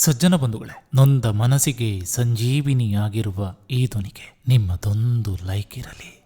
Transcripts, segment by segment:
ಸಜ್ಜನ ಬಂಧುಗಳೇ, ನೊಂದ ಮನಸ್ಸಿಗೆ ಸಂಜೀವಿನಿಯಾಗಿರುವ ಈ ಧ್ವನಿಗೆ ನಿಮ್ಮದೊಂದು ಲೈಕ್ ಇರಲಿ.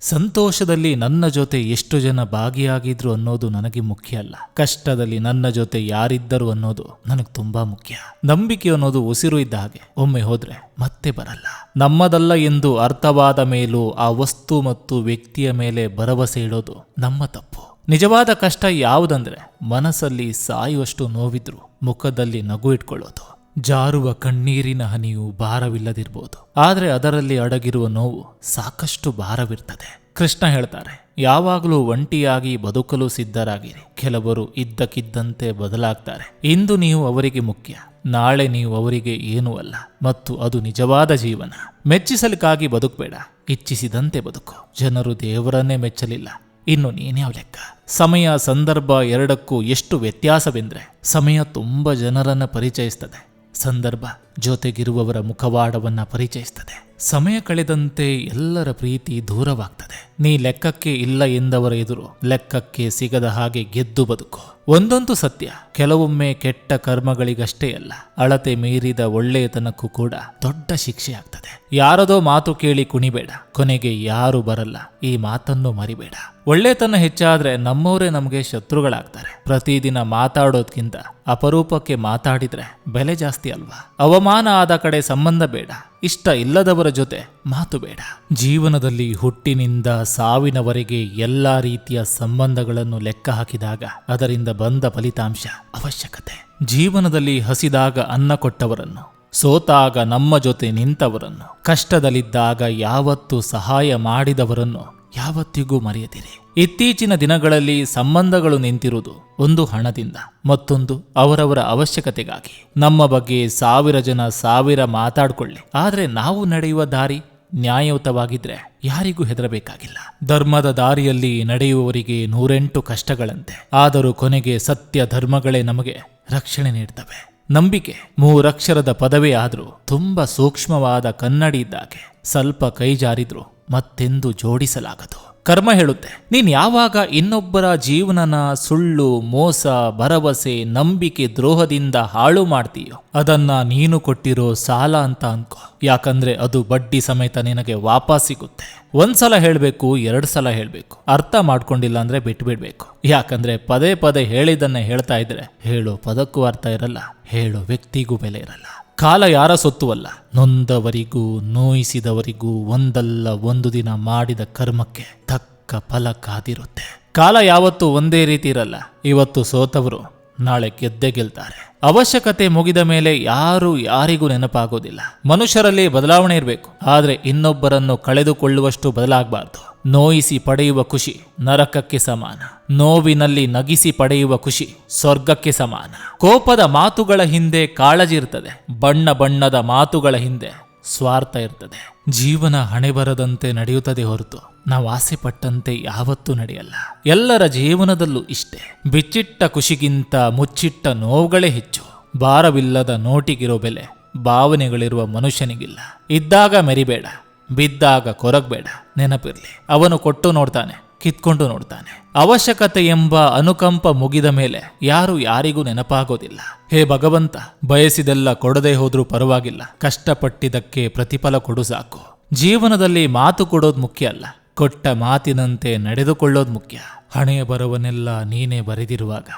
ಸಂತೋಷದಲ್ಲಿ ನನ್ನ ಜೊತೆ ಎಷ್ಟು ಜನ ಭಾಗಿಯಾಗಿದ್ರು ಅನ್ನೋದು ನನಗೆ ಮುಖ್ಯ ಅಲ್ಲ. ಕಷ್ಟದಲ್ಲಿ ನನ್ನ ಜೊತೆ ಯಾರಿದ್ದರು ಅನ್ನೋದು ನನಗೆ ತುಂಬಾ ಮುಖ್ಯ. ನಂಬಿಕೆ ಅನ್ನೋದು ಉಸಿರು ಇದ್ದ ಹಾಗೆ. ಒಮ್ಮೆ ಹೋದ್ರೆ ಮತ್ತೆ ಬರಲ್ಲ. ನಮ್ಮದಲ್ಲ ಎಂದು ಅರ್ಥವಾದ ಮೇಲೂ ಆ ವಸ್ತು ಮತ್ತು ವ್ಯಕ್ತಿಯ ಮೇಲೆ ಭರವಸೆ ಇಡೋದು ನಮ್ಮ ತಪ್ಪು. ನಿಜವಾದ ಕಷ್ಟ ಯಾವುದಂದ್ರೆ ಮನಸ್ಸಲ್ಲಿ ಸಾಯುವಷ್ಟು ನೋವಿದ್ರು. ಮುಖದಲ್ಲಿ ನಗು ಇಟ್ಕೊಳ್ಳೋದು. ಜಾರುವ ಕಣ್ಣೀರಿನ ಹನಿಯು ಭಾರವಿಲ್ಲದಿರ್ಬೋದು. ಆದರೆ ಅದರಲ್ಲಿ ಅಡಗಿರುವ ನೋವು ಸಾಕಷ್ಟು ಭಾರವಿರ್ತದೆ. ಕೃಷ್ಣ ಹೇಳ್ತಾರೆ, ಯಾವಾಗಲೂ ಒಂಟಿಯಾಗಿ ಬದುಕಲು ಸಿದ್ಧರಾಗಿರಿ. ಕೆಲವರು ಇದ್ದಕ್ಕಿದ್ದಂತೆ ಬದಲಾಗ್ತಾರೆ. ಇಂದು ನೀವು ಅವರಿಗೆ ಮುಖ್ಯ. ನಾಳೆ ನೀವು ಅವರಿಗೆ ಏನೂ ಅಲ್ಲ. ಮತ್ತು ಅದು ನಿಜವಾದ ಜೀವನ. ಮೆಚ್ಚಿಸಲಿಕ್ಕಾಗಿ ಬದುಕಬೇಡ. ಇಚ್ಛಿಸಿದಂತೆ ಬದುಕು. ಜನರು ದೇವರನ್ನೇ ಮೆಚ್ಚಲಿಲ್ಲ. ಇನ್ನು ನೀನ್ಯಾವ ಲೆಕ್ಕ ಸಮಯ, ಸಂದರ್ಭ ಎರಡಕ್ಕೂ ಎಷ್ಟು ವ್ಯತ್ಯಾಸವೆಂದ್ರೆ ಸಮಯ ತುಂಬ ಜನರನ್ನ ಪರಿಚಯಿಸ್ತದೆ. ಸಂದರ್ಭ ಜೊತೆಗಿರುವವರ ಮುಖವಾಡವನ್ನ ಪರಿಚಯಿಸ್ತದೆ. ಸಮಯ ಕಳೆದಂತೆ ಎಲ್ಲರ ಪ್ರೀತಿ ದೂರವಾಗ್ತದೆ. ನೀ ಲೆಕ್ಕಕ್ಕೆ ಇಲ್ಲ ಎಂದವರ ಎದುರು ಲೆಕ್ಕಕ್ಕೆ ಸಿಗದ ಹಾಗೆ ಗೆದ್ದು ಬದುಕು. ಒಂದೊಂದು ಸತ್ಯ ಕೆಲವೊಮ್ಮೆ ಕೆಟ್ಟ ಕರ್ಮಗಳಿಗಷ್ಟೇ ಅಲ್ಲ, ಅಳತೆ ಮೀರಿದ ಒಳ್ಳೆಯತನಕ್ಕೂ ಕೂಡ ದೊಡ್ಡ ಶಿಕ್ಷೆ ಆಗ್ತದೆ. ಯಾರದೋ ಮಾತು ಕೇಳಿ ಕುಣಿಬೇಡ, ಕೊನೆಗೆ ಯಾರು ಬರಲ್ಲ, ಈ ಮಾತನ್ನು ಮರಿಬೇಡ. ಒಳ್ಳೆತನ ಹೆಚ್ಚಾದ್ರೆ ನಮ್ಮವರೇ ನಮಗೆ ಶತ್ರುಗಳಾಗ್ತಾರೆ. ಪ್ರತಿದಿನ ಮಾತಾಡೋದ್ಕಿಂತ ಅಪರೂಪಕ್ಕೆ ಮಾತಾಡಿದ್ರೆ ಬೆಲೆ ಜಾಸ್ತಿ ಅಲ್ವಾ? ಅವಮಾನ ಆದ ಕಡೆ ಸಂಬಂಧ ಬೇಡ. ಇಷ್ಟ ಇಲ್ಲದವರ ಜೊತೆ ಮಾತು ಬೇಡ. ಜೀವನದಲ್ಲಿ ಹುಟ್ಟಿನಿಂದ ಸಾವಿನವರೆಗೆ ಎಲ್ಲಾ ರೀತಿಯ ಸಂಬಂಧಗಳನ್ನು ಲೆಕ್ಕ ಹಾಕಿದಾಗ ಅದರಿಂದ ಬಂದ ಫಲಿತಾಂಶ ಅವಶ್ಯಕತೆ. ಜೀವನದಲ್ಲಿ ಹಸಿದಾಗ ಅನ್ನ ಕೊಟ್ಟವರನ್ನು, ಸೋತಾಗ ನಮ್ಮ ಜೊತೆ ನಿಂತವರನ್ನು, ಕಷ್ಟದಲ್ಲಿದ್ದಾಗ ಯಾವತ್ತೂ ಸಹಾಯ ಮಾಡಿದವರನ್ನು ಯಾವತ್ತಿಗೂ ಮರೆಯದಿರಿ. ಇತ್ತೀಚಿನ ದಿನಗಳಲ್ಲಿ ಸಂಬಂಧಗಳು ನಿಂತಿರುವುದು ಒಂದು ಹಣದಿಂದ, ಮತ್ತೊಂದು ಅವರವರ ಅವಶ್ಯಕತೆಗಾಗಿ. ನಮ್ಮ ಬಗ್ಗೆ ಸಾವಿರ ಜನ ಸಾವಿರ ಮಾತಾಡ್ಕೊಳ್ಳಿ. ಆದರೆ ನಾವು ನಡೆಯುವ ದಾರಿ ನ್ಯಾಯಯುತವಾಗಿದ್ರೆ ಯಾರಿಗೂ ಹೆದರಬೇಕಾಗಿಲ್ಲ. ಧರ್ಮದ ದಾರಿಯಲ್ಲಿ ನಡೆಯುವವರಿಗೆ ನೂರೆಂಟು ಕಷ್ಟಗಳಂತೆ. ಆದರೂ ಕೊನೆಗೆ ಸತ್ಯ ಧರ್ಮಗಳೇ ನಮಗೆ ರಕ್ಷಣೆ ನೀಡ್ತವೆ. ನಂಬಿಕೆ ಮೂರಕ್ಷರದ ಪದವೇ ಆದರೂ ತುಂಬಾ ಸೂಕ್ಷ್ಮವಾದ ಕನ್ನಡಿ ಇದ್ದಾಗೆ. ಸ್ವಲ್ಪ ಕೈ ಜಾರಿದ್ರು ಮತ್ತೆಂದು ಜೋಡಿಸಲಾಗದು. ಕರ್ಮ ಹೇಳುತ್ತೆ, ನೀನು ಯಾವಾಗ ಇನ್ನೊಬ್ಬರ ಜೀವನನ ಸುಳ್ಳು, ಮೋಸ, ಭರವಸೆ, ನಂಬಿಕೆ, ದ್ರೋಹದಿಂದ ಹಾಳು ಮಾಡ್ತೀಯೋ, ಅದನ್ನ ನೀನು ಕೊಟ್ಟಿರೋ ಸಾಲ ಅಂತ ಅನ್ಕೋ. ಯಾಕಂದ್ರೆ ಅದು ಬಡ್ಡಿ ಸಮೇತ ನಿನಗೆ ವಾಪಸ್ ಸಿಗುತ್ತೆ. ಒಂದ್ಸಲ ಹೇಳ್ಬೇಕು ಎರಡ್ ಸಲ ಹೇಳ್ಬೇಕು. ಅರ್ಥ ಮಾಡ್ಕೊಂಡಿಲ್ಲ ಅಂದ್ರೆ ಬಿಟ್ಬಿಡ್ಬೇಕು. ಯಾಕಂದ್ರೆ ಪದೇ ಪದೇ ಹೇಳಿದನ್ನ ಹೇಳ್ತಾ ಇದ್ರೆ, ಹೇಳೋ ಪದಕ್ಕೂ ಅರ್ಥ ಇರಲ್ಲ, ಹೇಳೋ ವ್ಯಕ್ತಿಗೂ ಬೆಲೆ ಇರಲ್ಲ. ಕಾಲ ಯಾರ ಸೊತ್ತುವಲ್ಲ? ನೊಂದವರಿಗೂ, ನೋಯಿಸಿದವರಿಗೂ ಒಂದಲ್ಲ ಒಂದು ದಿನ ಮಾಡಿದ ಕರ್ಮಕ್ಕೆ ತಕ್ಕ ಫಲ ಕಾದಿರುತ್ತೆ. ಕಾಲ ಯಾವತ್ತೂ ಒಂದೇ ರೀತಿ ಇರಲ್ಲ. ಇವತ್ತು ಸೋತವರು ನಾಳೆ ಗೆದ್ದೆ ಗೆಲ್ತಾರೆ. ಅವಶ್ಯಕತೆ ಮುಗಿದ ಮೇಲೆ ಯಾರು ಯಾರಿಗೂ ನೆನಪಾಗೋದಿಲ್ಲ. ಮನುಷ್ಯರಲ್ಲಿ ಬದಲಾವಣೆ ಇರಬೇಕು. ಆದರೆ ಇನ್ನೊಬ್ಬರನ್ನು ಕಳೆದುಕೊಳ್ಳುವಷ್ಟು ಬದಲಾಗಬಾರ್ದು. ನೋಯಿಸಿ ಪಡೆಯುವ ಖುಷಿ ನರಕಕ್ಕೆ ಸಮಾನ. ನೋವಿನಲ್ಲಿ ನಗಿಸಿ ಪಡೆಯುವ ಖುಷಿ ಸ್ವರ್ಗಕ್ಕೆ ಸಮಾನ. ಕೋಪದ ಮಾತುಗಳ ಹಿಂದೆ ಕಾಳಜಿ ಇರ್ತದೆ ಬಣ್ಣ ಬಣ್ಣದ ಮಾತುಗಳ ಹಿಂದೆ ಸ್ವಾರ್ಥ ಇರ್ತದೆ. ಜೀವನ ಹಣೆ ಬರದಂತೆ ನಡೆಯುತ್ತದೆ ಹೊರತು ನಾವು ಆಸೆ ಪಟ್ಟಂತೆ ಯಾವತ್ತೂ ನಡೆಯಲ್ಲ. ಎಲ್ಲರ ಜೀವನದಲ್ಲೂ ಇಷ್ಟೇ. ಬಿಚ್ಚಿಟ್ಟ ಖುಷಿಗಿಂತ ಮುಚ್ಚಿಟ್ಟ ನೋವುಗಳೇ ಹೆಚ್ಚು. ಭಾರವಿಲ್ಲದ ನೋಟಿಗಿರೋ ಬೆಲೆ ಭಾವನೆಗಳಿರುವ ಮನುಷ್ಯನಿಗಿಲ್ಲ. ಇದ್ದಾಗ ಮೆರಿಬೇಡ. ಬಿದ್ದಾಗ ಕೊರಗಬೇಡ, ನೆನಪಿರ್ಲಿ. ಅವನು ಕೊಟ್ಟು ನೋಡ್ತಾನೆ, ಕಿತ್ಕೊಂಡು ನೋಡ್ತಾನೆ. ಅವಶ್ಯಕತೆ ಎಂಬ ಅನುಕಂಪ ಮುಗಿದ ಮೇಲೆ ಯಾರು ಯಾರಿಗೂ ನೆನಪಾಗೋದಿಲ್ಲ. ಹೇ ಭಗವಂತ, ಬಯಸಿದೆಲ್ಲ ಕೊಡದೆ ಹೋದ್ರೂ ಪರವಾಗಿಲ್ಲ. ಕಷ್ಟಪಟ್ಟಿದ್ದಕ್ಕೆ ಪ್ರತಿಫಲ ಕೊಡು ಸಾಕು. ಜೀವನದಲ್ಲಿ ಮಾತು ಕೊಡೋದು ಮುಖ್ಯ ಅಲ್ಲ, ಕೊಟ್ಟ ಮಾತಿನಂತೆ ನಡೆದುಕೊಳ್ಳೋದು ಮುಖ್ಯ. ಹಣೆಯ ಬರವನ್ನೆಲ್ಲ ನೀನೇ ಬರೆದಿರುವಾಗ,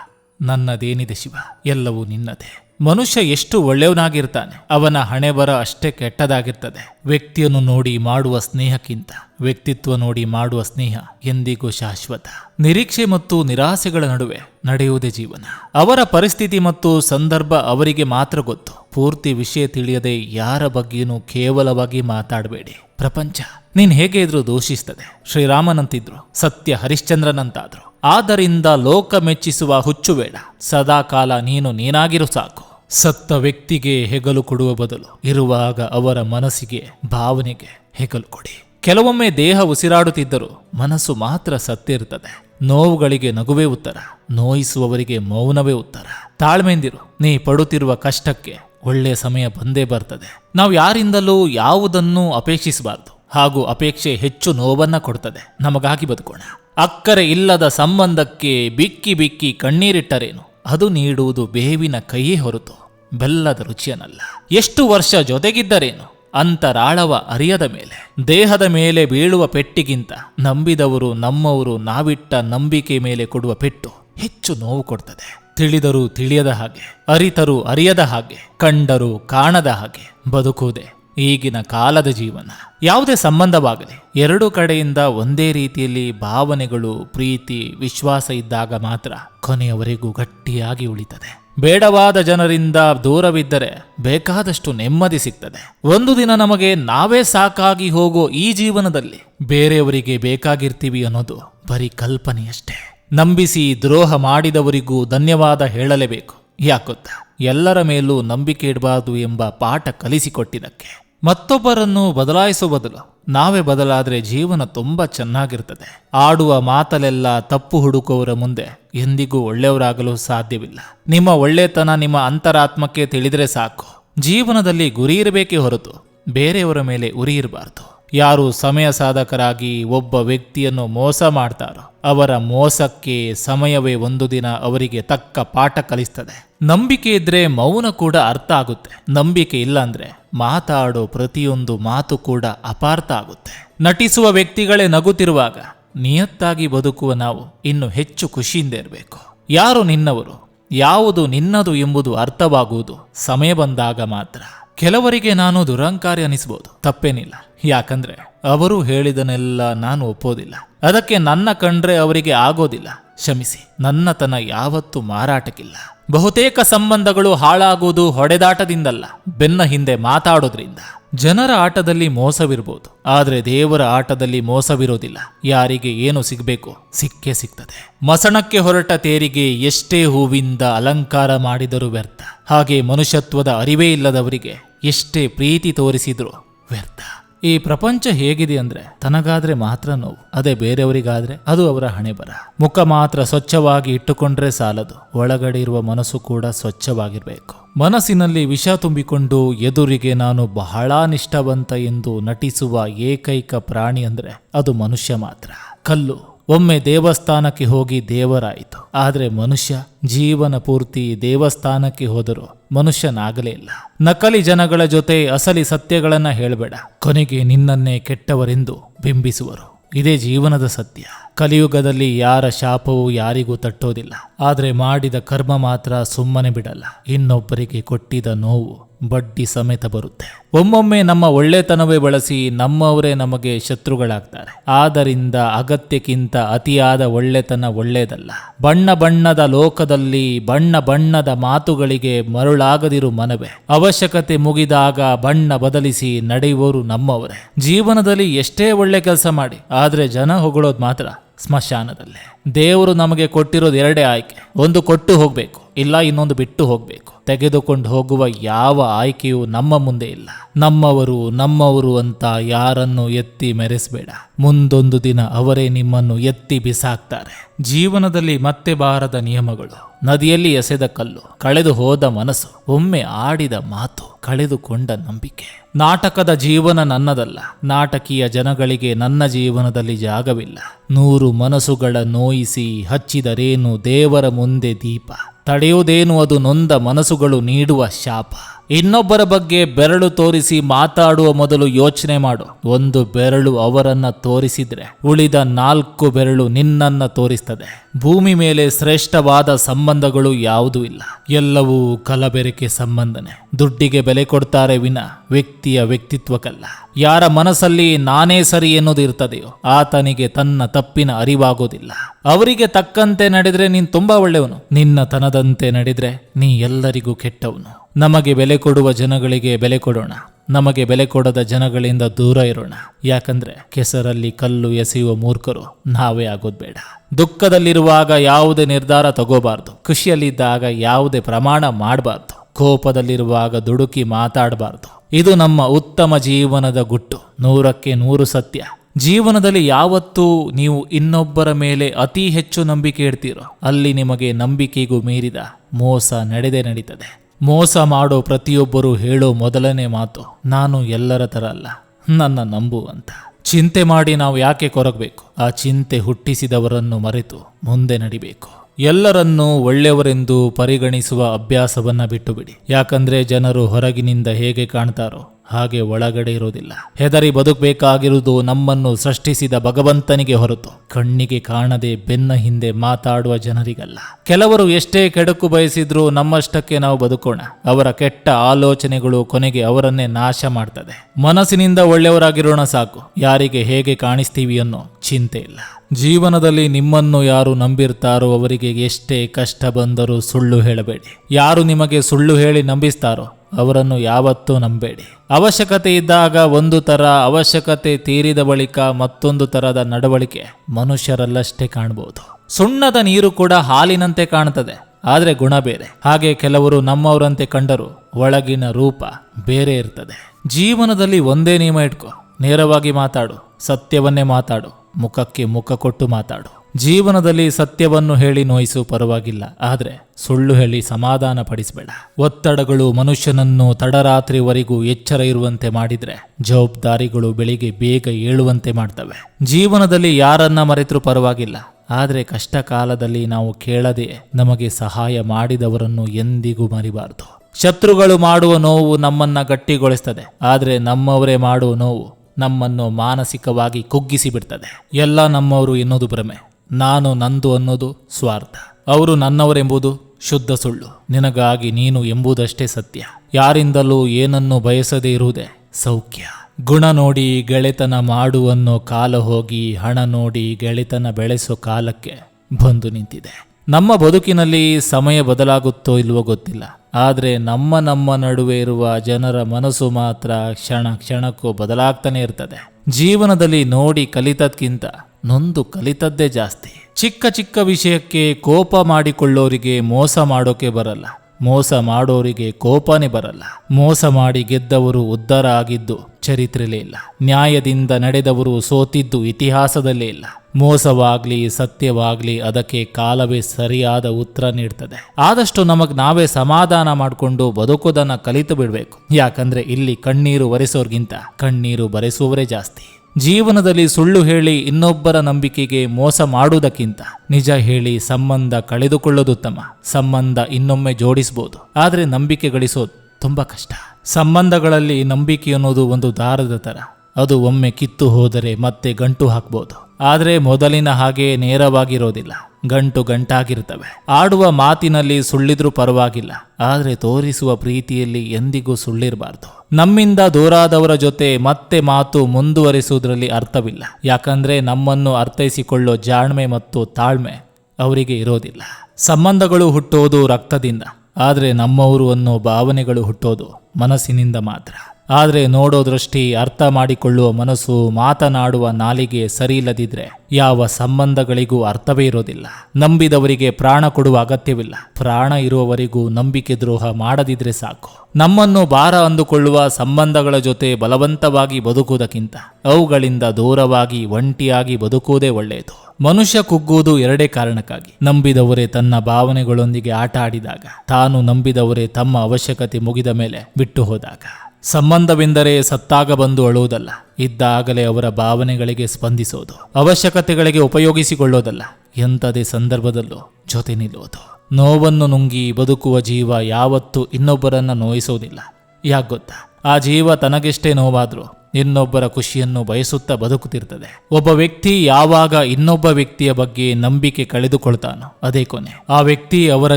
ನನ್ನದೇನಿದೆ ಶಿವ, ಎಲ್ಲವೂ ನಿನ್ನದೇ. ಮನುಷ್ಯ ಎಷ್ಟು ಒಳ್ಳೆಯವನಾಗಿರ್ತಾನೆ, ಅವನ ಹಣೆಬರ ಅಷ್ಟೇ ಕೆಟ್ಟದಾಗಿರ್ತದೆ. ವ್ಯಕ್ತಿಯನ್ನು ನೋಡಿ ಮಾಡುವ ಸ್ನೇಹಕ್ಕಿಂತ, ವ್ಯಕ್ತಿತ್ವ ನೋಡಿ ಮಾಡುವ ಸ್ನೇಹ ಎಂದಿಗೂ ಶಾಶ್ವತ. ನಿರೀಕ್ಷೆ ಮತ್ತು ನಿರಾಸೆಗಳ ನಡುವೆ ನಡೆಯುವುದೇ ಜೀವನ. ಅವರ ಪರಿಸ್ಥಿತಿ ಮತ್ತು ಸಂದರ್ಭ ಅವರಿಗೆ ಮಾತ್ರ ಗೊತ್ತು. ಪೂರ್ತಿ ವಿಷಯ ತಿಳಿಯದೆ ಯಾರ ಬಗ್ಗೆಯೂ ಕೇವಲವಾಗಿ ಮಾತಾಡಬೇಡಿ. ಪ್ರಪಂಚ ನೀನ್ ಹೇಗೆ ಇದ್ರು ದೂಷಿಸ್ತದೆ. ಶ್ರೀರಾಮನಂತಿದ್ರು, ಸತ್ಯ ಹರಿಶ್ಚಂದ್ರನಂತಾದ್ರು. ಆದ್ದರಿಂದ ಲೋಕ ಮೆಚ್ಚಿಸುವ ಹುಚ್ಚು ಬೇಡ. ಸದಾಕಾಲ ನೀನು ನೀನಾಗಿರು ಸಾಕು. ಸತ್ತ ವ್ಯಕ್ತಿಗೆ ಹೆಗಲು ಕೊಡುವ ಬದಲು ಇರುವಾಗ ಅವರ ಮನಸ್ಸಿಗೆ, ಭಾವನೆಗೆ ಹೆಗಲು ಕೊಡಿ. ಕೆಲವೊಮ್ಮೆ ದೇಹ ಉಸಿರಾಡುತ್ತಿದ್ದರೂ ಮನಸ್ಸು ಮಾತ್ರ ಸತ್ತಿರ್ತದೆ ನೋವುಗಳಿಗೆ ನಗುವೇ ಉತ್ತರ, ನೋಯಿಸುವವರಿಗೆ ಮೌನವೇ ಉತ್ತರ. ತಾಳ್ಮೆಂದಿರು ನೀ ಪಡುತ್ತಿರುವ ಕಷ್ಟಕ್ಕೆ ಒಳ್ಳೆಯ ಸಮಯ ಬಂದೇ ಬರ್ತದೆ. ನಾವು ಯಾರಿಂದಲೂ ಯಾವುದನ್ನೂ ಅಪೇಕ್ಷಿಸಬಾರದು. ಹಾಗೂ ಅಪೇಕ್ಷೆ ಹೆಚ್ಚು ನೋವನ್ನ ಕೊಡ್ತದೆ. ನಮಗಾಗಿ ಬದುಕೋಣ. ಅಕ್ಕರೆ ಇಲ್ಲದ ಸಂಬಂಧಕ್ಕೆ ಬಿಕ್ಕಿ ಬಿಕ್ಕಿ ಕಣ್ಣೀರಿಟ್ಟರೇನು? ಅದು ನೀಡುವುದು ಬೇವಿನ ಕೈಯೇ ಹೊರತು ಬೆಲ್ಲದ ರುಚಿಯನಲ್ಲ. ಎಷ್ಟು ವರ್ಷ ಜೊತೆಗಿದ್ದರೇನು? ಅಂತರಾಳವ ಅರಿಯದ ಮೇಲೆ, ದೇಹದ ಮೇಲೆ ಬೀಳುವ ಪೆಟ್ಟಿಗಿಂತ ನಂಬಿದವರು ನಮ್ಮವರು ನಾವಿಟ್ಟ ನಂಬಿಕೆ ಮೇಲೆ ಕೊಡುವ ಪೆಟ್ಟು ಹೆಚ್ಚು ನೋವು ಕೊಡ್ತದೆ. ತಿಳಿದರೂ ತಿಳಿಯದ ಹಾಗೆ, ಅರಿತರೂ ಅರಿಯದ ಹಾಗೆ, ಕಂಡರೂ ಕಾಣದ ಹಾಗೆ ಬದುಕುವುದೇ ಈಗಿನ ಕಾಲದ ಜೀವನ. ಯಾವುದೇ ಸಂಬಂಧವಾಗಲಿ, ಎರಡು ಕಡೆಯಿಂದ ಒಂದೇ ರೀತಿಯಲ್ಲಿ ಭಾವನೆಗಳು, ಪ್ರೀತಿ, ವಿಶ್ವಾಸ ಇದ್ದಾಗ ಮಾತ್ರ ಕೊನೆಯವರೆಗೂ ಗಟ್ಟಿಯಾಗಿ ಉಳಿತದೆ. ಬೇಡವಾದ ಜನರಿಂದ ದೂರವಿದ್ದರೆ ಬೇಕಾದಷ್ಟು ನೆಮ್ಮದಿ ಸಿಗ್ತದೆ. ಒಂದು ದಿನ ನಮಗೆ ನಾವೇ ಸಾಕಾಗಿ ಹೋಗೋ ಈ ಜೀವನದಲ್ಲಿ ಬೇರೆಯವರಿಗೆ ಬೇಕಾಗಿರ್ತೀವಿ ಅನ್ನೋದು ಬರೀ ಕಲ್ಪನೆಯಷ್ಟೇ ನಂಬಿಸಿ ದ್ರೋಹ ಮಾಡಿದವರಿಗೂ ಧನ್ಯವಾದ ಹೇಳಲೇಬೇಕು. ಯಾಕೊತ್ತಾ? ಎಲ್ಲರ ಮೇಲೂ ನಂಬಿಕೆ ಇಡಬಾರದು ಎಂಬ ಪಾಠ ಕಲಿಸಿಕೊಟ್ಟಿದ್ದಕ್ಕೆ. ಮತ್ತೊಬ್ಬರನ್ನು ಬದಲಾಯಿಸುವ ಬದಲು ನಾವೇ ಬದಲಾದರೆ ಜೀವನ ತುಂಬ ಚೆನ್ನಾಗಿರ್ತದೆ. ಆಡುವ ಮಾತಲೆಲ್ಲ ತಪ್ಪು ಹುಡುಕುವವರ ಮುಂದೆ ಎಂದಿಗೂ ಒಳ್ಳೆಯವರಾಗಲು ಸಾಧ್ಯವಿಲ್ಲ. ನಿಮ್ಮ ಒಳ್ಳೆತನ ನಿಮ್ಮ ಅಂತರಾತ್ಮಕ್ಕೆ ತಿಳಿದರೆ ಸಾಕು. ಜೀವನದಲ್ಲಿ ಗುರಿ ಇರಬೇಕೇ ಹೊರತು ಬೇರೆಯವರ ಮೇಲೆ ಉರಿ ಇರಬಾರ್ದು. ಯಾರು ಸಮಯ ಸಾಧಕರಾಗಿ ಒಬ್ಬ ವ್ಯಕ್ತಿಯನ್ನು ಮೋಸ ಮಾಡ್ತಾರೋ ಅವರ ಮೋಸಕ್ಕೆ ಸಮಯವೇ ಒಂದು ದಿನ ಅವರಿಗೆ ತಕ್ಕ ಪಾಠ ಕಲಿಸ್ತದೆ. ನಂಬಿಕೆ ಇದ್ರೆ ಮೌನ ಕೂಡ ಅರ್ಥ ಆಗುತ್ತೆ. ನಂಬಿಕೆ ಇಲ್ಲ ಅಂದ್ರೆ ಮಾತಾಡೋ ಪ್ರತಿಯೊಂದು ಮಾತು ಕೂಡ ಅಪಾರ್ಥ ಆಗುತ್ತೆ. ನಟಿಸುವ ವ್ಯಕ್ತಿಗಳೇ ನಗುತ್ತಿರುವಾಗ ನಿಯತ್ತಾಗಿ ಬದುಕುವ ನಾವು ಇನ್ನು ಹೆಚ್ಚು ಖುಷಿಯಿಂದ ಇರಬೇಕು. ಯಾರು ನಿನ್ನವರು? ಯಾವುದು ನಿನ್ನದು ಎಂಬುದು ಅರ್ಥವಾಗುವುದು ಸಮಯ ಬಂದಾಗ ಮಾತ್ರ. ಕೆಲವರಿಗೆ ನಾನು ದುರಂಕಾರಿ ಅನಿಸ್ಬೋದು. ತಪ್ಪೇನಿಲ್ಲ. ಯಾಕಂದ್ರೆ ಅವರು ಹೇಳಿದನೆಲ್ಲ ನಾನು ಒಪ್ಪೋದಿಲ್ಲ. ಅದಕ್ಕೆ ನನ್ನ ಕಂಡ್ರೆ ಅವರಿಗೆ ಆಗೋದಿಲ್ಲ. ಕ್ಷಮಿಸಿ, ನನ್ನತನ ಯಾವತ್ತೂ ಮಾರಾಟಕ್ಕಿಲ್ಲ. ಬಹುತೇಕ ಸಂಬಂಧಗಳು ಹಾಳಾಗುವುದು ಹೊಡೆದಾಟದಿಂದಲ್ಲ, ಬೆನ್ನ ಹಿಂದೆ ಮಾತಾಡೋದ್ರಿಂದ. ಜನರ ಆಟದಲ್ಲಿ ಮೋಸವಿರ್ಬೋದು ಆದರೆ ದೇವರ ಆಟದಲ್ಲಿ ಮೋಸವಿರೋದಿಲ್ಲ. ಯಾರಿಗೆ ಏನು ಸಿಗಬೇಕು, ಸಿಕ್ಕೇ ಸಿಗ್ತದೆ. ಮಸಣಕ್ಕೆ ಹೊರಟ ತೇರಿಗೆ ಎಷ್ಟೇ ಹೂವಿಂದ ಅಲಂಕಾರ ಮಾಡಿದರೂ ವ್ಯರ್ಥ. ಹಾಗೆ ಮನುಷ್ಯತ್ವದ ಅರಿವೇ ಇಲ್ಲದವರಿಗೆ ಎಷ್ಟೇ ಪ್ರೀತಿ ತೋರಿಸಿದರೂ ವ್ಯರ್ಥ. ಈ ಪ್ರಪಂಚ ಹೇಗಿದೆ ಅಂದ್ರೆ ತನಗಾದ್ರೆ ಮಾತ್ರ ನೋವು. ಅದೇ ಬೇರೆಯವರಿಗಾದ್ರೆ ಅದು ಅವರ ಹಣೆ ಬರ ಮುಖ ಮಾತ್ರ ಸ್ವಚ್ಛವಾಗಿ ಇಟ್ಟುಕೊಂಡ್ರೆ ಸಾಲದು. ಒಳಗಡೆ ಇರುವ ಮನಸ್ಸು ಕೂಡ ಸ್ವಚ್ಛವಾಗಿರ್ಬೇಕು. ಮನಸ್ಸಿನಲ್ಲಿ ವಿಷ ತುಂಬಿಕೊಂಡು ಎದುರಿಗೆ ನಾನು ಬಹಳ ನಿಷ್ಠವಂತ ಎಂದು ನಟಿಸುವ ಏಕೈಕ ಪ್ರಾಣಿ ಅಂದ್ರೆ ಅದು ಮನುಷ್ಯ ಮಾತ್ರ. ಕಲ್ಲು. ಒಮ್ಮೆ ದೇವಸ್ಥಾನಕ್ಕೆ ಹೋಗಿ ದೇವರಾಯಿತು. ಆದರೆ ಮನುಷ್ಯ ಜೀವನ ಪೂರ್ತಿ ದೇವಸ್ಥಾನಕ್ಕೆ ಹೋದರೂ ಮನುಷ್ಯನಾಗಲೇ ಇಲ್ಲ. ನಕಲಿ ಜನಗಳ ಜೊತೆ ಅಸಲಿ ಸತ್ಯಗಳನ್ನ ಹೇಳಬೇಡ. ಕೊನೆಗೆ ನಿನ್ನನ್ನೇ ಕೆಟ್ಟವರೆಂದು ಬಿಂಬಿಸುವರು. ಇದೇ ಜೀವನದ ಸತ್ಯ. ಕಲಿಯುಗದಲ್ಲಿ ಯಾರ ಶಾಪವೂ ಯಾರಿಗೂ ತಟ್ಟೋದಿಲ್ಲ. ಆದರೆ ಮಾಡಿದ ಕರ್ಮ ಮಾತ್ರ ಸುಮ್ಮನೆ ಬಿಡಲ್ಲ. ಇನ್ನೊಬ್ಬರಿಗೆ ಕೊಟ್ಟಿದ ನೋವು ಬಡ್ಡಿ ಸಮೇತ ಬರುತ್ತೆ. ಒಮ್ಮೊಮ್ಮೆ ನಮ್ಮ ಒಳ್ಳೆತನವೇ ಬಳಸಿ ನಮ್ಮವರೇ ನಮಗೆ ಶತ್ರುಗಳಾಗ್ತಾರೆ. ಆದ್ದರಿಂದ ಅಗತ್ಯಕ್ಕಿಂತ ಅತಿಯಾದ ಒಳ್ಳೆತನ ಒಳ್ಳೆಯದಲ್ಲ. ಬಣ್ಣ ಬಣ್ಣದ ಲೋಕದಲ್ಲಿ ಬಣ್ಣ ಬಣ್ಣದ ಮಾತುಗಳಿಗೆ ಮರುಳಾಗದಿರು ಮನವೇ. ಅವಶ್ಯಕತೆ ಮುಗಿದಾಗ ಬಣ್ಣ ಬದಲಿಸಿ ನಡೆಯುವವರು ನಮ್ಮವರೇ. ಜೀವನದಲ್ಲಿ ಎಷ್ಟೇ ಒಳ್ಳೆ ಕೆಲಸ ಮಾಡಿ, ಆದ್ರೆ ಜನ ಹೊಗಳೋದು ಮಾತ್ರ ಸ್ಮಶಾನದಲ್ಲೇ. ದೇವರು ನಮಗೆ ಕೊಟ್ಟಿರೋದು ಎರಡೇ ಆಯ್ಕೆ. ಒಂದು ಕೊಟ್ಟು ಹೋಗ್ಬೇಕು. ಇಲ್ಲ, ಇನ್ನೊಂದು ಬಿಟ್ಟು ಹೋಗಬೇಕು. ತೆಗೆದುಕೊಂಡು ಹೋಗುವ ಯಾವ ಆಯ್ಕೆಯೂ ನಮ್ಮ ಮುಂದೆ ಇಲ್ಲ. ನಮ್ಮವರು ನಮ್ಮವರು ಅಂತ ಯಾರನ್ನು ಎತ್ತಿ ಮೆರೆಸಬೇಡ. ಮುಂದೊಂದು ದಿನ ಅವರೇ ನಿಮ್ಮನ್ನು ಎತ್ತಿ ಬಿಸಾಕ್ತಾರೆ. ಜೀವನದಲ್ಲಿ ಮತ್ತೆ ಬಾರದ ನಿಯಮಗಳು. ನದಿಯಲ್ಲಿ ಎಸೆದ ಕಲ್ಲು, ಕಳೆದು ಹೋದ ಮನಸ್ಸು, ಒಮ್ಮೆ ಆಡಿದ ಮಾತು, ಕಳೆದುಕೊಂಡ ನಂಬಿಕೆ. ನಾಟಕದ ಜೀವನ ನನ್ನದಲ್ಲ. ನಾಟಕೀಯ ಜನಗಳಿಗೆ ನನ್ನ ಜೀವನದಲ್ಲಿ ಜಾಗವಿಲ್ಲ. ನೂರು ಮನಸ್ಸುಗಳ ನೋಯಿಸಿ ಹಚ್ಚಿದರೇನು ದೇವರ ಮುಂದೆ ದೀಪ. ತಡೆಯುವುದೇನು ಅದು ನೊಂದ ಮನಸ್ಸುಗಳು ನೀಡುವ ಶಾಪ. ಇನ್ನೊಬ್ಬರ ಬಗ್ಗೆ ಬೆರಳು ತೋರಿಸಿ ಮಾತಾಡುವ ಮೊದಲು ಯೋಚನೆ ಮಾಡು. ಒಂದು ಬೆರಳು ಅವರನ್ನ ತೋರಿಸಿದ್ರೆ ಉಳಿದ ನಾಲ್ಕು ಬೆರಳು ನಿನ್ನನ್ನ ತೋರಿಸ್ತದೆ. ಭೂಮಿ ಮೇಲೆ ಶ್ರೇಷ್ಠವಾದ ಸಂಬಂಧಗಳು ಯಾವುದೂ ಇಲ್ಲ. ಎಲ್ಲವೂ ಕಲಬೆರಕೆ ಸಂಬಂಧನೆ. ದುಡ್ಡಿಗೆ ಬೆಲೆ ಕೊಡ್ತಾರೆ ವಿನ ವ್ಯಕ್ತಿಯ ವ್ಯಕ್ತಿತ್ವಕ್ಕಲ್ಲ. ಯಾರ ಮನಸ್ಸಲ್ಲಿ ನಾನೇ ಸರಿ ಎನ್ನುವುದು ಇರ್ತದೆಯೋ, ಆತನಿಗೆ ತನ್ನ ತಪ್ಪಿನ ಅರಿವಾಗೋದಿಲ್ಲ. ಅವರಿಗೆ ತಕ್ಕಂತೆ ನಡೆದ್ರೆ ನೀನ್ ತುಂಬಾ ಒಳ್ಳೆಯವನು. ನಿನ್ನ ತನದಂತೆ ನಡೆದ್ರೆ ನೀ ಎಲ್ಲರಿಗೂ ಕೆಟ್ಟವನು. ನಮಗೆ ಬೆಲೆ ಕೊಡುವ ಜನಗಳಿಗೆ ಬೆಲೆ ಕೊಡೋಣ. ನಮಗೆ ಬೆಲೆ ಕೊಡದ ಜನಗಳಿಂದ ದೂರ ಇರೋಣ. ಯಾಕಂದ್ರೆ ಕೆಸರಲ್ಲಿ ಕಲ್ಲು ಎಸೆಯುವ ಮೂರ್ಖರು ನಾವೇ ಆಗೋದು ಬೇಡ. ದುಃಖದಲ್ಲಿರುವಾಗ ಯಾವುದೇ ನಿರ್ಧಾರ ತಗೋಬಾರ್ದು. ಖುಷಿಯಲ್ಲಿದ್ದಾಗ ಯಾವುದೇ ಪ್ರಮಾಣ ಮಾಡಬಾರ್ದು. ಕೋಪದಲ್ಲಿರುವಾಗ ದುಡುಕಿ ಮಾತಾಡಬಾರ್ದು. ಇದು ನಮ್ಮ ಉತ್ತಮ ಜೀವನದ ಗುಟ್ಟು. ನೂರಕ್ಕೆ ನೂರು ಸತ್ಯ. ಜೀವನದಲ್ಲಿ ಯಾವತ್ತೂ ನೀವು ಇನ್ನೊಬ್ಬರ ಮೇಲೆ ಅತಿ ಹೆಚ್ಚು ನಂಬಿಕೆ ಇಡ್ತೀರೋ, ಅಲ್ಲಿ ನಿಮಗೆ ನಂಬಿಕೆಗೂ ಮೀರಿದ ಮೋಸ ನಡೆದೇ ನಡೀತದೆ. ಮೋಸ ಮಾಡೋ ಪ್ರತಿಯೊಬ್ಬರು ಹೇಳೋ ಮೊದಲನೇ ಮಾತು, ನಾನು ಎಲ್ಲರ ಥರ ಅಲ್ಲ, ನನ್ನ ನಂಬು ಅಂತ. ಚಿಂತೆ ಮಾಡಿ ನಾವು ಯಾಕೆ ಕೊರಗಬೇಕು? ಆ ಚಿಂತೆ ಹುಟ್ಟಿಸಿದವರನ್ನು ಮರೆತು ಮುಂದೆ ನಡಿಬೇಕು. ಎಲ್ಲರನ್ನು ಒಳ್ಳೆಯವರೆಂದು ಪರಿಗಣಿಸುವ ಅಭ್ಯಾಸವನ್ನ ಬಿಟ್ಟುಬಿಡಿ. ಯಾಕಂದ್ರೆ ಜನರು ಹೊರಗಿನಿಂದ ಹೇಗೆ ಕಾಣ್ತಾರೋ ಹಾಗೆ ಒಳಗಡೆ ಇರೋದಿಲ್ಲ ಹೆದರಿ ಬದುಕಬೇಕಾಗಿರುವುದು ನಮ್ಮನ್ನು ಸೃಷ್ಟಿಸಿದ ಭಗವಂತನಿಗೆ ಹೊರತು ಕಣ್ಣಿಗೆ ಕಾಣದೆ ಬೆನ್ನ ಹಿಂದೆ ಮಾತಾಡುವ ಜನರಿಗಲ್ಲ. ಕೆಲವರು ಎಷ್ಟೇ ಕೆಡಕು ಬಯಸಿದ್ರೂ ನಮ್ಮಷ್ಟಕ್ಕೆ ನಾವು ಬದುಕೋಣ. ಅವರ ಕೆಟ್ಟ ಆಲೋಚನೆಗಳು ಕೊನೆಗೆ ಅವರನ್ನೇ ನಾಶ ಮಾಡ್ತದೆ. ಮನಸ್ಸಿನಿಂದ ಒಳ್ಳೆಯವರಾಗಿರೋಣ ಸಾಕು. ಯಾರಿಗೆ ಹೇಗೆ ಕಾಣಿಸ್ತೀವಿ ಅನ್ನೋ ಚಿಂತೆ ಇಲ್ಲ. ಜೀವನದಲ್ಲಿ ನಿಮ್ಮನ್ನು ಯಾರು ನಂಬಿರ್ತಾರೋ ಅವರಿಗೆ ಎಷ್ಟೇ ಕಷ್ಟ ಬಂದರೂ ಸುಳ್ಳು ಹೇಳಬೇಡಿ. ಯಾರು ನಿಮಗೆ ಸುಳ್ಳು ಹೇಳಿ ನಂಬಿಸ್ತಾರೋ ಅವರನ್ನು ಯಾವತ್ತೂ ನಂಬೇಡಿ. ಅವಶ್ಯಕತೆ ಇದ್ದಾಗ ಒಂದು ಥರ ಅವಶ್ಯಕತೆ ತೀರಿದ ಬಳಿಕ ಮತ್ತೊಂದು ತರದ ನಡವಳಿಕೆ ಮನುಷ್ಯರಲ್ಲಷ್ಟೇ ಕಾಣಬಹುದು ಸುಣ್ಣದ ನೀರು ಕೂಡ ಹಾಲಿನಂತೆ ಕಾಣುತ್ತದೆ ಆದರೆ ಗುಣ ಬೇರೆ. ಹಾಗೆ ಕೆಲವರು ನಮ್ಮವರಂತೆ ಕಂಡರೂ ಒಳಗಿನ ರೂಪ ಬೇರೆ ಇರ್ತದೆ. ಜೀವನದಲ್ಲಿ ಒಂದೇ ನಿಯಮ ಇಟ್ಕೋ, ನೇರವಾಗಿ ಮಾತಾಡು, ಸತ್ಯವನ್ನೇ ಮಾತಾಡು, ಮುಖಕ್ಕೆ ಮುಖ ಕೊಟ್ಟು ಮಾತಾಡು. ಜೀವನದಲ್ಲಿ ಸತ್ಯವನ್ನು ಹೇಳಿ ನೋಯಿಸು ಪರವಾಗಿಲ್ಲ. ಆದರೆ ಸುಳ್ಳು ಹೇಳಿ ಸಮಾಧಾನ ಪಡಿಸಬೇಡ. ಒತ್ತಡಗಳು ಮನುಷ್ಯನನ್ನು ತಡರಾತ್ರಿವರೆಗೂ ಎಚ್ಚರ ಇರುವಂತೆ ಮಾಡಿದರೆ ಜವಾಬ್ದಾರಿಗಳು ಬೆಳಿಗ್ಗೆ ಬೇಗ ಏಳುವಂತೆ ಮಾಡ್ತವೆ. ಜೀವನದಲ್ಲಿ ಯಾರನ್ನ ಮರೆತರೂ ಪರವಾಗಿಲ್ಲ. ಆದರೆ ಕಷ್ಟ ಕಾಲದಲ್ಲಿ ನಾವು ಕೇಳದೆ ನಮಗೆ ಸಹಾಯ ಮಾಡಿದವರನ್ನು ಎಂದಿಗೂ ಮರಿಬಾರದು. ಶತ್ರುಗಳು ಮಾಡುವ ನೋವು ನಮ್ಮನ್ನ ಗಟ್ಟಿಗೊಳಿಸ್ತದೆ. ಆದರೆ ನಮ್ಮವರೇ ಮಾಡುವ ನೋವು ನಮ್ಮನ್ನು ಮಾನಸಿಕವಾಗಿ ಕುಗ್ಗಿಸಿ ಬಿಡ್ತದೆ. ಎಲ್ಲ ನಮ್ಮವರು ಎನ್ನುವುದು ಭ್ರಮೆ. ನಾನು ನಂದು ಅನ್ನೋದು ಸ್ವಾರ್ಥ. ಅವರು ನನ್ನವರೆಂಬುದು ಶುದ್ಧ ಸುಳ್ಳು. ನಿನಗಾಗಿ ನೀನು ಎಂಬುದಷ್ಟೇ ಸತ್ಯ. ಯಾರಿಂದಲೂ ಏನನ್ನು ಬಯಸದೇ ಇರುವುದೇ ಸೌಖ್ಯ. ಗುಣ ನೋಡಿ ಗೆಳೆತನ ಮಾಡುವನ್ನೋ ಕಾಲ ಹೋಗಿ, ಹಣ ನೋಡಿ ಗೆಳೆತನ ಬೆಳೆಸೋ ಕಾಲಕ್ಕೆ ಬಂದು ನಿಂತಿದೆ. ನಮ್ಮ ಬದುಕಿನಲ್ಲಿ ಸಮಯ ಬದಲಾಗುತ್ತೋ ಇಲ್ವೋ ಗೊತ್ತಿಲ್ಲ. ಆದರೆ ನಮ್ಮ ನಮ್ಮ ನಡುವೆ ಇರುವ ಜನರ ಮನಸ್ಸು ಮಾತ್ರ ಕ್ಷಣ ಕ್ಷಣಕ್ಕೂ ಬದಲಾಗ್ತಾನೆ ಇರ್ತದೆ. ಜೀವನದಲ್ಲಿ ನೋಡಿ ಕಲಿತದ್ಕಿಂತ ನೊಂದು ಕಲಿತದ್ದೇ ಜಾಸ್ತಿ. ಚಿಕ್ಕ ಚಿಕ್ಕ ವಿಷಯಕ್ಕೆ ಕೋಪ ಮಾಡಿಕೊಳ್ಳೋರಿಗೆ ಮೋಸ ಮಾಡೋಕೆ ಬರಲ್ಲ. ಮೋಸ ಮಾಡೋರಿಗೆ ಕೋಪನೇ ಬರಲ್ಲ. ಮೋಸ ಮಾಡಿ ಗೆದ್ದವರು ಉದ್ಧಾರ ಆಗಿದ್ದು ಚರಿತ್ರೆಲೇ ಇಲ್ಲ. ನ್ಯಾಯದಿಂದ ನಡೆದವರು ಸೋತಿದ್ದು ಇತಿಹಾಸದಲ್ಲೇ ಇಲ್ಲ. ಮೋಸವಾಗ್ಲಿ ಸತ್ಯವಾಗ್ಲಿ ಅದಕ್ಕೆ ಕಾಲವೇ ಸರಿಯಾದ ಉತ್ತರ ನೀಡ್ತದೆ. ಆದಷ್ಟು ನಮಗ್ ನಾವೇ ಸಮಾಧಾನ ಮಾಡಿಕೊಂಡು ಬದುಕೋದನ್ನ ಕಲಿತು ಬಿಡ್ಬೇಕು. ಯಾಕಂದ್ರೆ ಇಲ್ಲಿ ಕಣ್ಣೀರು ಒರೆಸೋರ್ಗಿಂತ ಕಣ್ಣೀರು ಬರೆಸುವವರೇ ಜಾಸ್ತಿ. ಜೀವನದಲ್ಲಿ ಸುಳ್ಳು ಹೇಳಿ ಇನ್ನೊಬ್ಬರ ನಂಬಿಕೆಗೆ ಮೋಸ ಮಾಡುವುದಕ್ಕಿಂತ ನಿಜ ಹೇಳಿ ಸಂಬಂಧ ಕಳೆದುಕೊಳ್ಳೋದು ಉತ್ತಮ. ಸಂಬಂಧ ಇನ್ನೊಮ್ಮೆ ಜೋಡಿಸಬಹುದು ಆದರೆ ನಂಬಿಕೆ ಗಳಿಸೋದು ತುಂಬ ಕಷ್ಟ. ಸಂಬಂಧಗಳಲ್ಲಿ ನಂಬಿಕೆ ಅನ್ನೋದು ಒಂದು ದಾರದ ತರ. ಅದು ಒಮ್ಮೆ ಕಿತ್ತು ಹೋದರೆ ಮತ್ತೆ ಗಂಟು ಹಾಕ್ಬೋದು. ಆದರೆ ಮೊದಲಿನ ಹಾಗೆ ನೇರವಾಗಿರೋದಿಲ್ಲ. ಗಂಟು ಗಂಟಾಗಿರ್ತವೆ ಆಡುವ ಮಾತಿನಲ್ಲಿ ಸುಳ್ಳಿದ್ರೂ ಪರವಾಗಿಲ್ಲ. ಆದರೆ ತೋರಿಸುವ ಪ್ರೀತಿಯಲ್ಲಿ ಎಂದಿಗೂ ಸುಳ್ಳಿರಬಾರ್ದು. ನಮ್ಮಿಂದ ದೂರಾದವರ ಜೊತೆ ಮತ್ತೆ ಮಾತು ಮುಂದುವರಿಸುವುದರಲ್ಲಿ ಅರ್ಥವಿಲ್ಲ. ಯಾಕಂದ್ರೆ ನಮ್ಮನ್ನು ಅರ್ಥೈಸಿಕೊಳ್ಳೋ ಜಾಣ್ಮೆ ಮತ್ತು ತಾಳ್ಮೆ ಅವರಿಗೆ ಇರೋದಿಲ್ಲ. ಸಂಬಂಧಗಳು ಹುಟ್ಟೋದು ರಕ್ತದಿಂದ. ಆದರೆ ನಮ್ಮವರು ಅನ್ನೋ ಭಾವನೆಗಳು ಹುಟ್ಟೋದು ಮನಸ್ಸಿನಿಂದ ಮಾತ್ರ. ಆದರೆ ನೋಡೋ ದೃಷ್ಟಿ ಅರ್ಥ ಮಾಡಿಕೊಳ್ಳುವ ಮನಸ್ಸು ಮಾತನಾಡುವ ನಾಲಿಗೆ ಸರಿ ಇಲ್ಲದಿದ್ರೆ ಯಾವ ಸಂಬಂಧಗಳಿಗೂ ಅರ್ಥವೇ ಇರೋದಿಲ್ಲ. ನಂಬಿದವರಿಗೆ ಪ್ರಾಣ ಕೊಡುವ ಅಗತ್ಯವಿಲ್ಲ. ಪ್ರಾಣ ಇರುವವರಿಗೂ ನಂಬಿಕೆ ದ್ರೋಹ ಮಾಡದಿದ್ರೆ ಸಾಕು. ನಮ್ಮನ್ನು ಭಾರ ಅಂದುಕೊಳ್ಳುವ ಸಂಬಂಧಗಳ ಜೊತೆ ಬಲವಂತವಾಗಿ ಬದುಕುವುದಕ್ಕಿಂತ ಅವುಗಳಿಂದ ದೂರವಾಗಿ ಒಂಟಿಯಾಗಿ ಬದುಕುವುದೇ ಒಳ್ಳೆಯದು. ಮನುಷ್ಯ ಕುಗ್ಗುವುದು ಎರಡೇ ಕಾರಣಕ್ಕಾಗಿ. ನಂಬಿದವರೇ ತನ್ನ ಭಾವನೆಗಳೊಂದಿಗೆ ಆಟ ಆಡಿದಾಗ, ತಾನು ನಂಬಿದವರೇ ತಮ್ಮ ಅವಶ್ಯಕತೆ ಮುಗಿದ ಮೇಲೆ ಬಿಟ್ಟು ಹೋದಾಗ. ಸಂಬಂಧವೆಂದರೆ ಸತ್ತಾಗ ಬಂದು ಅಳುವುದಲ್ಲ, ಇದ್ದಾಗಲೇ ಅವರ ಭಾವನೆಗಳಿಗೆ ಸ್ಪಂದಿಸೋದು, ಅವಶ್ಯಕತೆಗಳಿಗೆ ಉಪಯೋಗಿಸಿಕೊಳ್ಳೋದಲ್ಲ, ಎಂಥದೇ ಸಂದರ್ಭದಲ್ಲೂ ಜೊತೆ ನಿಲ್ಲುವುದು. ನೋವನ್ನು ನುಂಗಿ ಬದುಕುವ ಜೀವ ಯಾವತ್ತೂ ಇನ್ನೊಬ್ಬರನ್ನ ನೋಯಿಸೋದಿಲ್ಲ. ಯಾಕೆ ಗೊತ್ತಾ? ಆ ಜೀವ ತನಗೆಷ್ಟೇ ನೋವಾದ್ರೂ ಇನ್ನೊಬ್ಬರ ಖುಷಿಯನ್ನು ಬಯಸುತ್ತಾ ಬದುಕುತ್ತಿರ್ತದೆ. ಒಬ್ಬ ವ್ಯಕ್ತಿ ಯಾವಾಗ ಇನ್ನೊಬ್ಬ ವ್ಯಕ್ತಿಯ ಬಗ್ಗೆ ನಂಬಿಕೆ ಕಳೆದುಕೊಳ್ತಾನೋ ಅದೇ ಕೊನೆ. ಆ ವ್ಯಕ್ತಿ ಅವರ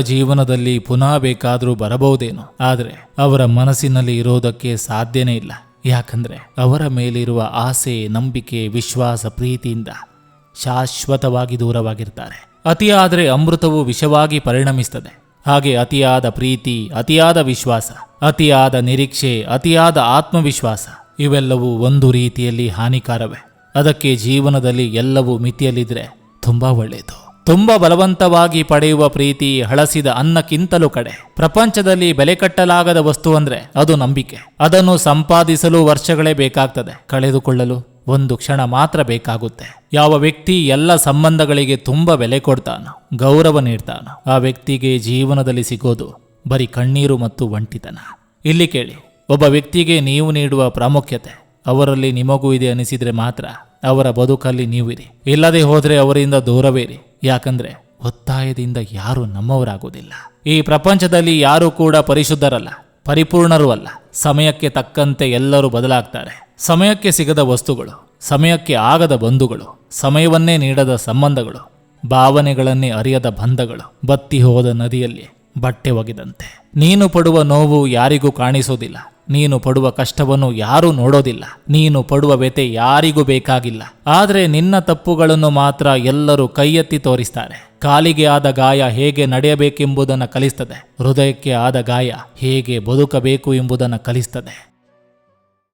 ಜೀವನದಲ್ಲಿ ಪುನಃ ಬೇಕಾದರೂ ಬರಬಹುದೇನೋ. ಆದರೆ ಅವರ ಮನಸ್ಸಿನಲ್ಲಿ ಇರೋದಕ್ಕೆ ಸಾಧ್ಯನೇ ಇಲ್ಲ. ಯಾಕಂದ್ರೆ ಅವರ ಮೇಲಿರುವ ಆಸೆ, ನಂಬಿಕೆ, ವಿಶ್ವಾಸ, ಪ್ರೀತಿಯಿಂದ ಶಾಶ್ವತವಾಗಿ ದೂರವಾಗಿರ್ತಾರೆ. ಅತಿಯಾದರೆ ಅಮೃತವು ವಿಷವಾಗಿ ಪರಿಣಮಿಸ್ತದೆ. ಹಾಗೆ ಅತಿಯಾದ ಪ್ರೀತಿ, ಅತಿಯಾದ ವಿಶ್ವಾಸ, ಅತಿಯಾದ ನಿರೀಕ್ಷೆ, ಅತಿಯಾದ ಆತ್ಮವಿಶ್ವಾಸ ಇವೆಲ್ಲವೂ ಒಂದು ರೀತಿಯಲ್ಲಿ ಹಾನಿಕಾರವೇ. ಅದಕ್ಕೆ ಜೀವನದಲ್ಲಿ ಎಲ್ಲವೂ ಮಿತಿಯಲ್ಲಿದ್ರೆ ತುಂಬಾ ಒಳ್ಳೆಯದು. ತುಂಬಾ ಬಲವಂತವಾಗಿ ಪಡೆಯುವ ಪ್ರೀತಿ ಹಳಸಿದ ಅನ್ನಕ್ಕಿಂತಲೂ ಕಡೆ. ಪ್ರಪಂಚದಲ್ಲಿ ಬೆಲೆ ಕಟ್ಟಲಾಗದ ವಸ್ತು ಅಂದ್ರೆ ಅದು ನಂಬಿಕೆ. ಅದನ್ನು ಸಂಪಾದಿಸಲು ವರ್ಷಗಳೇ ಬೇಕಾಗ್ತದೆ. ಕಳೆದುಕೊಳ್ಳಲು ಒಂದು ಕ್ಷಣ ಮಾತ್ರ ಬೇಕಾಗುತ್ತೆ. ಯಾವ ವ್ಯಕ್ತಿ ಎಲ್ಲ ಸಂಬಂಧಗಳಿಗೆ ತುಂಬ ಬೆಲೆ ಕೊಡ್ತಾನೋ, ಗೌರವ ನೀಡ್ತಾನ, ಆ ವ್ಯಕ್ತಿಗೆ ಜೀವನದಲ್ಲಿ ಸಿಗೋದು ಬರೀ ಕಣ್ಣೀರು ಮತ್ತು ಒಂಟಿತನ. ಇಲ್ಲಿ ಕೇಳಿ. ಒಬ್ಬ ವ್ಯಕ್ತಿಗೆ ನೀವು ನೀಡುವ ಪ್ರಾಮುಖ್ಯತೆ, ಅವರಲ್ಲಿ ನಿಮಗೂ ಇದೆ ಅನಿಸಿದರೆ ಮಾತ್ರ ಅವರ ಬದುಕಲ್ಲಿ ನೀವಿರಿ. ಇಲ್ಲದೆ ಹೋದರೆ ಅವರಿಂದ ದೂರವೇರಿ. ಯಾಕಂದ್ರೆ ಒತ್ತಾಯದಿಂದ ಯಾರೂ ನಮ್ಮವರಾಗುವುದಿಲ್ಲ. ಈ ಪ್ರಪಂಚದಲ್ಲಿ ಯಾರೂ ಕೂಡ ಪರಿಶುದ್ಧರಲ್ಲ, ಪರಿಪೂರ್ಣರೂ ಅಲ್ಲ. ಸಮಯಕ್ಕೆ ತಕ್ಕಂತೆ ಎಲ್ಲರೂ ಬದಲಾಗ್ತಾರೆ. ಸಮಯಕ್ಕೆ ಸಿಗದ ವಸ್ತುಗಳು, ಸಮಯಕ್ಕೆ ಆಗದ ಬಂಧುಗಳು, ಸಮಯವನ್ನೇ ನೀಡದ ಸಂಬಂಧಗಳು, ಭಾವನೆಗಳನ್ನೇ ಅರಿಯದ ಬಂಧಗಳು, ಬತ್ತಿ ಹೋದ ನದಿಯಲ್ಲಿ ಬಟ್ಟೆ ಒಗೆದಂತೆ. ನೀನು ಪಡುವ ನೋವು ಯಾರಿಗೂ ಕಾಣಿಸೋದಿಲ್ಲ. ನೀನು ಪಡುವ ಕಷ್ಟವನ್ನು ಯಾರೂ ನೋಡೋದಿಲ್ಲ. ನೀನು ಪಡುವ ವ್ಯತೆ ಯಾರಿಗೂ ಬೇಕಾಗಿಲ್ಲ. ಆದರೆ ನಿನ್ನ ತಪ್ಪುಗಳನ್ನು ಮಾತ್ರ ಎಲ್ಲರೂ ಕೈಯೆತ್ತಿ ತೋರಿಸ್ತಾರೆ. ಕಾಲಿಗೆ ಆದ ಗಾಯ ಹೇಗೆ ನಡೆಯಬೇಕೆಂಬುದನ್ನು ಕಲಿಸ್ತದೆ. ಹೃದಯಕ್ಕೆ ಆದ ಗಾಯ ಹೇಗೆ ಬದುಕಬೇಕು ಎಂಬುದನ್ನು ಕಲಿಸ್ತದೆ.